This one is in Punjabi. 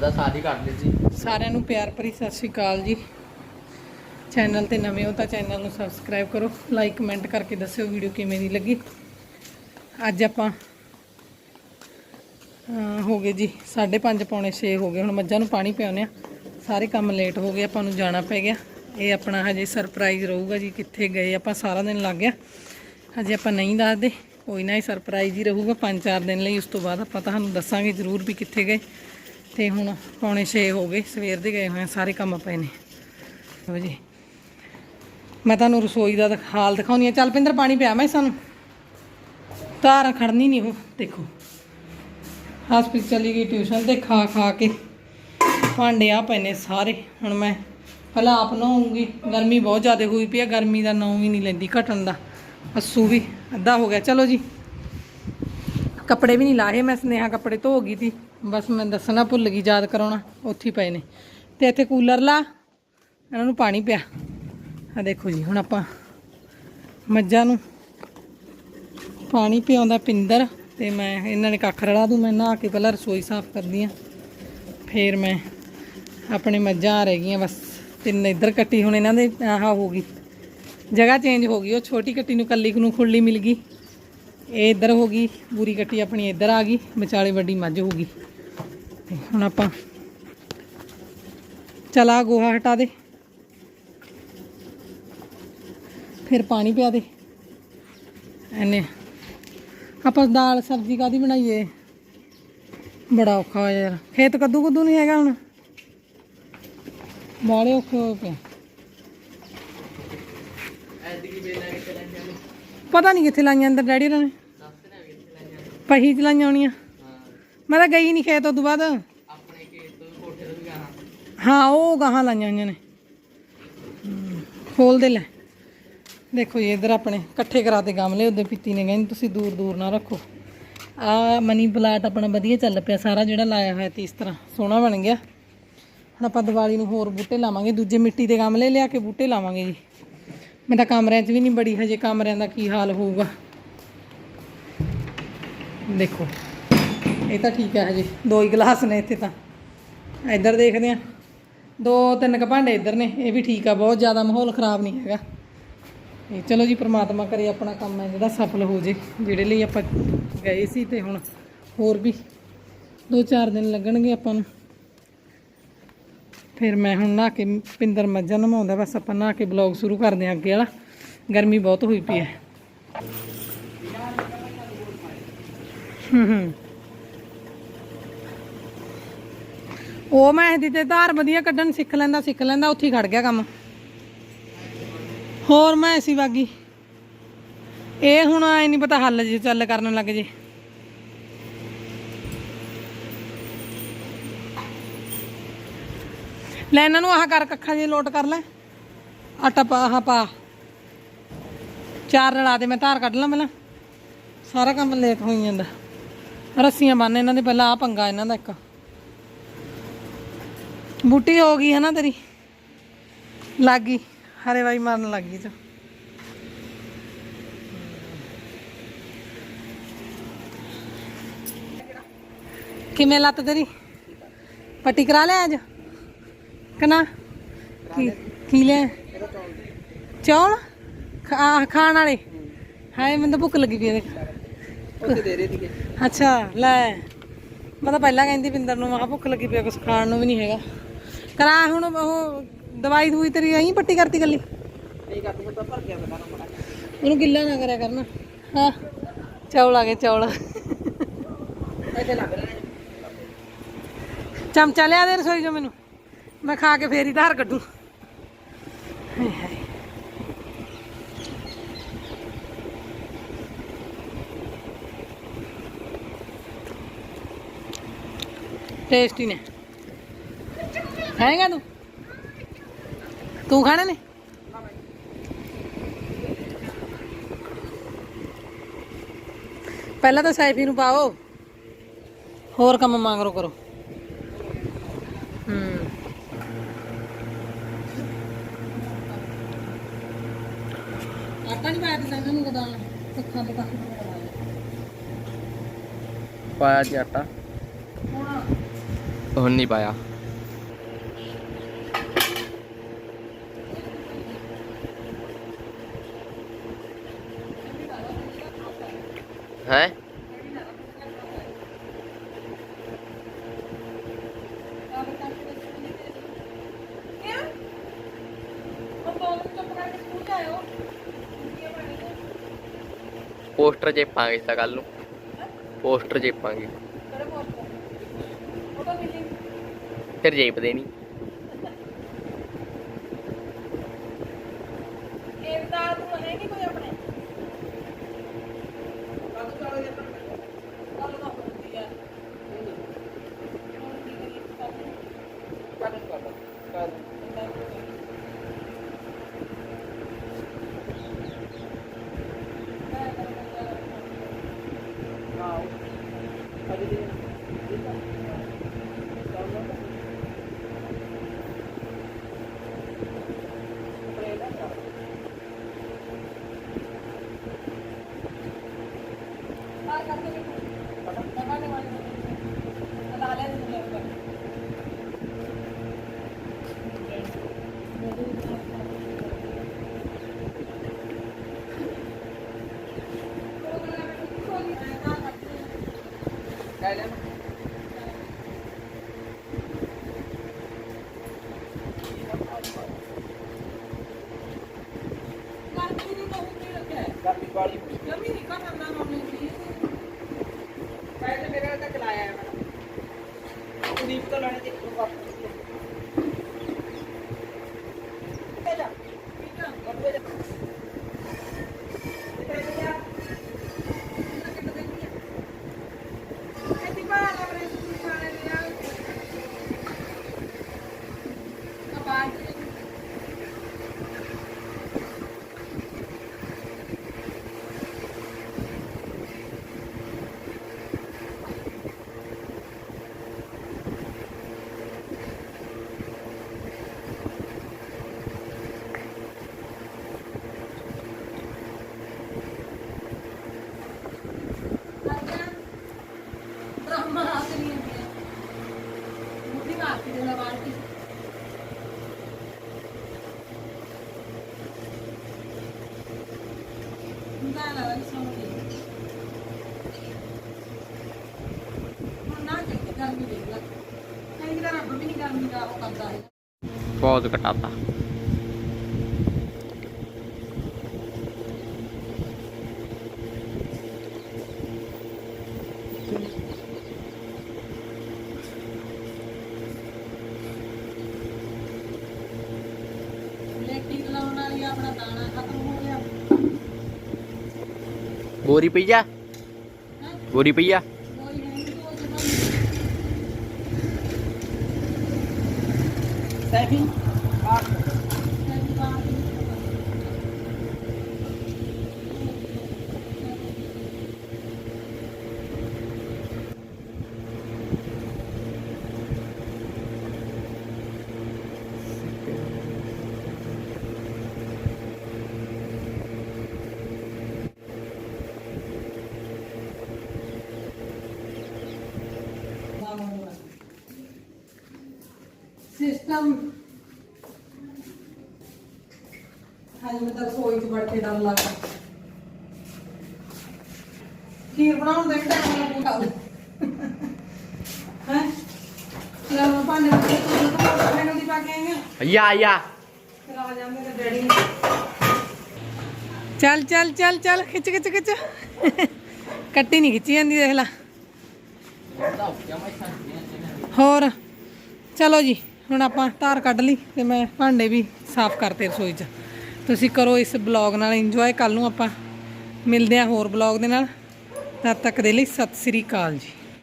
ਉਹਦਾ ਸਾਥ ਹੀ ਕੱਢ ਲਈ ਸੀ। ਸਾਰਿਆਂ ਨੂੰ ਪਿਆਰ ਭਰੀ ਸਤਿ ਸ਼੍ਰੀ ਅਕਾਲ ਜੀ। ਚੈਨਲ ਤੇ ਨਵੇਂ ਹੋ ਤਾਂ ਚੈਨਲ ਨੂੰ ਸਬਸਕ੍ਰਾਈਬ ਕਰੋ ਲਾਈਕ ਕਮੈਂਟ ਕਰਕੇ ਦੱਸਿਓ ਵੀਡੀਓ ਕਿਵੇਂ ਦੀ ਲੱਗੀ। ਅੱਜ ਆਪਾਂ ਹੋ ਗਏ ਜੀ 5:30 ਪੌਣੇ 6 ਹੋ ਗਏ। ਹੁਣ ਮੱਝਾਂ ਨੂੰ ਪਾਣੀ ਪਿਆਉਂਦੇ ਆ ਸਾਰੇ ਕੰਮ ਲੇਟ ਹੋ ਗਏ, ਆਪਾਂ ਨੂੰ ਜਾਣਾ ਪੈ ਗਿਆ। ਇਹ ਆਪਣਾ ਹਜੇ ਸਰਪ੍ਰਾਈਜ਼ ਰਹੂਗਾ ਜੀ, ਕਿੱਥੇ ਗਏ ਆਪਾਂ, ਸਾਰਾ ਦਿਨ ਲੱਗ ਗਿਆ। ਹਜੇ ਆਪਾਂ ਨਹੀਂ ਦੱਸਦੇ, ਕੋਈ ਨਾ ਇਹ ਸਰਪ੍ਰਾਈਜ਼ ਹੀ ਰਹੂਗਾ। 5-4 ਦਿਨ ਲਈ ਉਸ ਤੋਂ ਬਾਅਦ ਆਪਾਂ ਤੁਹਾਨੂੰ ਦੱਸਾਂਗੇ ਜ਼ਰੂਰ ਵੀ ਕਿੱਥੇ ਗਏ। ਤੇ ਹੁਣ ਪੌਣੇ 6 ਹੋ ਗਏ, ਸਵੇਰ ਦੇ ਗਏ ਹੋਏ ਆ, ਸਾਰੇ ਕੰਮ ਪਏ ਨੇ। ਲਓ ਜੀ। ਮੈਂ ਤੁਹਾਨੂੰ ਰਸੋਈ ਦਾ ਹਾਲ ਦਿਖਾਉਣੀ ਆ। ਚੱਲ ਪਿੰਦਰ, ਪਾਣੀ ਪਿਆ ਮੈਂ ਸਾਨੂੰ। ਧਾਰ ਖੜਨੀ ਨਹੀਂ ਉਹ, ਦੇਖੋ। ਹਸਪੀਟਲ ਚਲੀ ਗਈ ਟਿਊਸ਼ਨ ਤੇ ਖਾ ਖਾ ਕੇ ਭਾਂਡੇ ਆ ਪਏ ਨੇ ਸਾਰੇ। ਹੁਣ ਮੈਂ ਪਹਿਲਾਂ ਆਪ ਨਹਾਉਂਗੀ। ਗਰਮੀ ਬਹੁਤ ਜ਼ਿਆਦਾ ਹੋਈ ਪਈ ਆ, ਗਰਮੀ ਦਾ ਨਾਂ ਵੀ ਨਹੀਂ ਲੈਂਦੀ ਘਟਣ ਦਾ। ਅੱਸੂ ਵੀ ਅੱਧਾ ਹੋ ਗਿਆ। ਚਲੋ ਜੀ। ਕੱਪੜੇ ਵੀ ਨਹੀਂ ਲਾਏ, ਮੈਂ ਸਨੇਹਾ ਕੱਪੜੇ ਧੋ ਗਈ ਸੀ। ਬਸ ਮੈਂ ਦੱਸਣਾ ਭੁੱਲ ਗਈ, ਯਾਦ ਕਰਾਉਣਾ, ਉੱਥੇ ਹੀ ਪਏ ਨੇ। ਤੇ ਇੱਥੇ ਕੂਲਰ ਲਾ, ਇਹਨਾਂ ਨੂੰ ਪਾਣੀ ਪਿਆ। ਆ ਦੇਖੋ ਜੀ, ਹੁਣ ਆਪਾਂ ਮੱਝਾਂ ਨੂੰ ਪਾਣੀ ਪਿਆਉਂਦਾ ਪਿੰਦਰ, ਤੇ ਮੈਂ ਇਹਨਾਂ ਨੇ ਕੱਖ ਰੜਾ ਦੂੰ, ਮੈਂ ਨਹਾ ਕੇ ਪਹਿਲਾਂ ਰਸੋਈ ਸਾਫ਼ ਕਰਦੀ ਆ ਫੇਰ ਮੈਂ ਆਪਣੇ ਮੱਝਾਂ ਆ ਰਹਿ ਗਈਆਂ, ਬਸ ਤਿੰਨ ਇੱਧਰ ਕੱਟੀ, ਹੁਣ ਇਹਨਾਂ ਦੇ ਆਹ ਹੋ ਗਈ। ਜਗ੍ਹਾ ਚੇਂਜ ਹੋ ਗਈ, ਉਹ ਛੋਟੀ ਕੱਟੀ ਨੂੰ ਕੱਲੀ ਨੂੰ ਖੁੱਲੀ ਮਿਲ ਗਈ। ਇਹ ਇੱਧਰ ਹੋ ਗਈ, ਬੂਰੀ ਕੱਟੀ ਆਪਣੀ ਇੱਧਰ ਆ ਗਈ, ਵਿਚਾਲੇ ਵੱਡੀ ਮੱਝ ਹੋ ਗਈ। ਤੇ ਹੁਣ ਆਪਾਂ ਚਲਾ ਗੋਹਾ ਹਟਾ ਦੇ। ਫਿਰ ਪਾਣੀ ਪਿਆ ਦੇ। ਐਨੇ ਆਪਾਂ ਦਾਲ ਸਬਜ਼ੀ ਕਾਦੀ ਬਣਾਈਏ? ਬੜਾ ਔਖਾ ਹੋਇਆ ਯਾਰ। ਖੇਤ ਕੱਦੂ ਕੱਦੂ ਨਹੀਂ ਹੈਗਾ ਹੁਣ? ਬਾਲੇ ਔਖੇ ਹੋ ਪਏ ਐਤਕੀ ਵੇਲਾ ਕਿੱਥੇ ਲੈ ਪਤਾ ਨਹੀਂ ਕਿੱਥੇ ਲਾਈਆਂ ਅੰਦਰ ਡੈਡੀ ਹੋਰਾਂ ਨੇ। ਪਹੀ ਚ ਲਾਈਆਂ ਹੋਣੀਆਂ। ਮੈਂ ਤਾਂ ਗਈ ਨਹੀਂ ਖੇਤ ਤੋਂ ਬਾਅਦ। ਆਪਣੇ ਖੇਤ ਤੋਂ ਕੋਠੇ ਤੋਂ ਗਾਹਾਂ। ਹਾਂ ਉਹ ਗਾਹਾਂ ਲਾਈਆਂ ਹੋਈਆਂ ਨੇ। ਖੋਲ ਦੇ ਲੈ। ਦੇਖੋ ਜੀ ਇਧਰ ਆਪਣੇ ਇਕੱਠੇ ਕਰਾ ਤੇ ਗਮਲੇ ਉਹਦੇ ਪੀਤੀ ਨੇ ਕਹਿੰਦੀ ਤੁਸੀਂ ਦੂਰ ਦੂਰ ਨਾ ਰੱਖੋ। ਆ ਮਨੀ ਪਲਾਟ ਆਪਣਾ ਵਧੀਆ ਚੱਲ ਪਿਆ ਸਾਰਾ ਜਿਹੜਾ ਲਾਇਆ ਹੋਇਆ ਤੀ ਇਸ ਤਰ੍ਹਾਂ ਸੋਹਣਾ ਬਣ ਗਿਆ। ਹੁਣ ਆਪਾਂ ਦੀਵਾਲੀ ਨੂੰ ਹੋਰ ਬੂਟੇ ਲਾਵਾਂਗੇ ਦੂਜੇ ਮਿੱਟੀ ਦੇ ਗਮਲੇ ਲਿਆ ਕੇ ਬੂਟੇ ਲਾਵਾਂਗੇ ਜੀ। ਮੈਂ ਤਾਂ ਕਮਰਿਆਂ 'ਚ ਵੀ ਨਹੀਂ ਬੜੀ, ਹਜੇ ਕਮਰਿਆਂ ਦਾ ਕੀ ਹਾਲ ਹੋਊਗਾ। ਦੇਖੋ, ਇਹ ਤਾਂ ਠੀਕ ਹੈ ਹਜੇ, ਦੋ ਹੀ ਗਲਾਸ ਨੇ ਇੱਥੇ ਤਾਂ। ਇੱਧਰ ਦੇਖਦੇ ਆ ਦੋ ਤਿੰਨ ਕ ਭਾਂਡੇ ਇੱਧਰ ਨੇ, ਇਹ ਵੀ ਠੀਕ ਆ, ਬਹੁਤ ਜ਼ਿਆਦਾ ਮਾਹੌਲ ਖਰਾਬ ਨਹੀਂ ਹੈਗਾ। ਇਹ ਚਲੋ ਜੀ, ਪ੍ਰਮਾਤਮਾ ਕਰੇ ਆਪਣਾ ਕੰਮ ਹੈ ਜਿਹੜਾ ਸਫਲ ਹੋ ਜੇ, ਜਿਹੜੇ ਲਈ ਆਪਾਂ ਗਏ ਸੀ ਤੇ ਹੁਣ ਹੋਰ ਵੀ ਦੋ ਚਾਰ ਦਿਨ ਲੱਗਣਗੇ ਆਪਾਂ ਨੂੰ। ਫਿਰ ਮੈਂ ਹੁਣ ਨਹਾ ਕੇ ਪਿੰਦਰ ਮੱਝਾਂ ਨਮਾਉਂਦਾ, ਬਸ ਆਪਾਂ ਨਹਾ ਕੇ ਬਲੌਗ ਸ਼ੁਰੂ ਕਰਦੇ ਹਾਂ ਅੱਗੇ ਵਾਲਾ। ਗਰਮੀ ਬਹੁਤ ਹੋਈ ਪਈ ਹੈ। ਉਹ ਮੈਂ ਇਹਦੀ ਤੇ ਧਾਰ ਵਧੀਆ ਕੱਢਣ, ਸਿੱਖ ਲੈਂਦਾ ਸਿੱਖ ਲੈਂਦਾ, ਉੱਥੇ ਹੀ ਖੜ ਗਿਆ ਕੰਮ। ਹੋਰ ਮੈਂ ਐਸੀ ਵਾਗੀ ਇਹ ਹੁਣ ਐ ਨਹੀਂ ਪਤਾ ਹੱਲ ਜੇ ਚੱਲ ਕਰਨ ਲੱਗ ਜੇ। ਲੈ ਇਹਨਾਂ ਨੂੰ ਆਹ ਕਰ ਕੱਖਾਂ ਜੇ ਲੋਟ ਕਰ ਲੈ। ਆਟਾ ਪਾ, ਆਹ ਪਾ। ਚਾਰ ਰਲਾ ਦੇ, ਮੈਂ ਧਾਰ ਕੱਢ ਲਾਂ ਪਹਿਲਾਂ। ਸਾਰਾ ਕੰਮ ਲੇਟ ਹੋਈ ਜਾਂਦਾ। ਰੱਸੀਆਂ ਬੰਨ ਇਹਨਾਂ ਦੇ ਪਹਿਲਾਂ ਆ ਪੰਗਾ ਇਹਨਾਂ ਦਾ ਇੱਕ। ਬੂਟੀ ਹੋ ਗਈ ਹੈ ਨਾ ਤੇਰੀ? ਲੱਗ ਗਈ, ਹਰੇ ਵਾਈ ਮਾਰਨ ਲੱਗ ਗਈ ਤੂੰ। ਕਿਵੇਂ ਲੱਤ ਤੇਰੀ? ਪੱਟੀ ਕਰਾ ਲਿਆ ਅੱਜ? ਕਨਾ? ਕੀ ਕੀ ਲਿਆ ਚੌਲ? ਖਾ- ਖਾਣ ਵਾਲੇ? ਹਾਏ ਮੈਨੂੰ ਤਾਂ ਭੁੱਖ ਲੱਗੀ ਪਈ ਦੇਖ। ਉੱਥੇ ਦੇ ਰਹੇ ਸੀਗੇ। ਅੱਛਾ ਲੈ। ਮੈਂ ਤਾਂ ਪਹਿਲਾਂ ਕਹਿੰਦੀ ਪਿੰਦਰ ਨੂੰ ਮੈਂ ਭੁੱਖ ਲੱਗੀ ਪਈ ਕੁਝ ਖਾਣ ਨੂੰ ਵੀ ਨਹੀਂ ਹੈਗਾ। ਕਰਾ ਹੁਣ ਉਹ ਦਵਾਈ ਦੂਈ ਤੇਰੀ ਆਈ ਪੱਟੀ ਕਰਤੀ ਗੱਲੀ ਨਹੀਂ ਕਰਦੀ ਮੈਂ ਤਾਂ ਭਰ ਗਿਆ ਮੈਂ ਬੜਾ ਉਹਨੂੰ ਗਿੱਲਾ ਨਾ ਕਰਿਆ ਕਰਨਾ। ਹਾਂ ਚੌਲ ਆ ਗਏ ਚੌਲ। ਇੱਥੇ ਲੱਗ ਰਿਹਾ ਚਮਚਾ ਲਿਆ ਦੇ ਰਸੋਈ ਚੋਂ ਮੈਨੂੰ। ਮੈਂ ਖਾ ਕੇ ਫੇਰ ਹੀ ਧਾਰ ਕੱਢੂ। ਹਾਏ ਹਾਏ। ਟੇਸਟੀ ਨੇ। ਖਾਏਗਾ ਤੂੰ? ਤੂੰ ਖਾਣੇ ਨੇ? ਪਹਿਲਾਂ ਤਾਂ ਸਾਈਫੀ ਨੂੰ ਪਾਓ। ਹੋਰ ਕੰਮ ਮੰਗਰੋ ਕਰੋ। ਹੂੰ। ਆਟਾ ਨਹੀਂ ਪਾਇਆ ਤੁਸੀਂ ਇਹਨਾਂ ਨੂੰ ਗਦਾਨ ਸੁੱਖਾ ਪਕਾ ਪਾਇਆ ਜੀ ਆਟਾ ਹੁਣ ਨਹੀਂ ਪਾਇਆ ਹੈ ਪੋਸਟਰ ਚੇਪਾਂਗੇ ਇਸ ਤਾਂ ਕੱਲ ਨੂੰ। ਪੋਸਟਰ ਚੇਪਾਂਗੇ ਫਿਰ ਜੇਪਦੇ ਨਹੀਂ ਲੈ ਲੈ। ਗਰਮੀ ਵਾਲੀ ਮੈਂ ਤੇ ਮੇਰੇ ਤੱਕ ਲਾਇਆ ਹੈ ਮੈਡਮ ਕੁਦੀਪ ਤੋਂ ਲੈਣੇ ਤੇ ਇੱਕ ਵਾਰ ਤੇ ਜਾ ਠੀਕ ਆ ਕੱਪੜੇ ਜਾ ਬਹੁਤ ਘਟਾਤਾ। ਆਪਣਾ ਦਾਣਾ ਖਤਮ ਹੋ ਗਿਆ। ਬੋਰੀ ਪਈ ਆ? ਬੋਰੀ ਪਈ ਆ ਕੋਈ ਨਹੀਂ ਉਹ ਜਮਾ ਸੈਫੀ ਸਿਸਟਮ। ਹਾਂ ਮੈਂ ਤਾਂ ਰਸੋਈ ਚ ਵੜ ਕੇ ਡਰ ਲੱਗਦਾ। ਖੀਰ ਬਣਾਉਣ ਦਾ ਟਾਈਮ ਲੱਗ ਹੈ? ਲੈ ਮੈਂ ਭਾਂਡੇ ਵਿੱਚ ਤੂੰ ਤਾਂ ਮੈਨੂੰ ਦੀ ਪਾ ਕੇ ਆਈ ਆ ਯਾ ਯਾ। ਫਿਰ ਆ ਜਾਂਦੇ ਤੇ ਡੈਡੀ ਚੱਲ ਚੱਲ ਚੱਲ ਚੱਲ ਖਿੱਚ ਖਿੱਚ ਖਿੱਚ। ਕੱਟੀ ਨਹੀਂ ਖਿੱਚੀ ਜਾਂਦੀ ਦੇਖ ਲੈ। ਹੋਰ ਚਲੋ ਜੀ। ਹੁਣ ਆਪਾਂ ਧਾਰ ਕੱਢ ਲਈ ਤੇ ਮੈਂ ਭਾਂਡੇ ਵੀ ਸਾਫ਼ ਕਰਤੇ ਰਸੋਈ 'ਚ। ਤੁਸੀਂ ਕਰੋ ਇਸ ਬਲੌਗ ਨਾਲ ਇੰਜੋਏ ਕੱਲ ਨੂੰ ਆਪਾਂ ਮਿਲਦੇ ਹਾਂ ਹੋਰ ਬਲੌਗ ਦੇ ਨਾਲ। ਤਦ ਤੱਕ ਦੇ ਲਈ ਸਤਿ ਸ੍ਰੀ ਅਕਾਲ ਜੀ।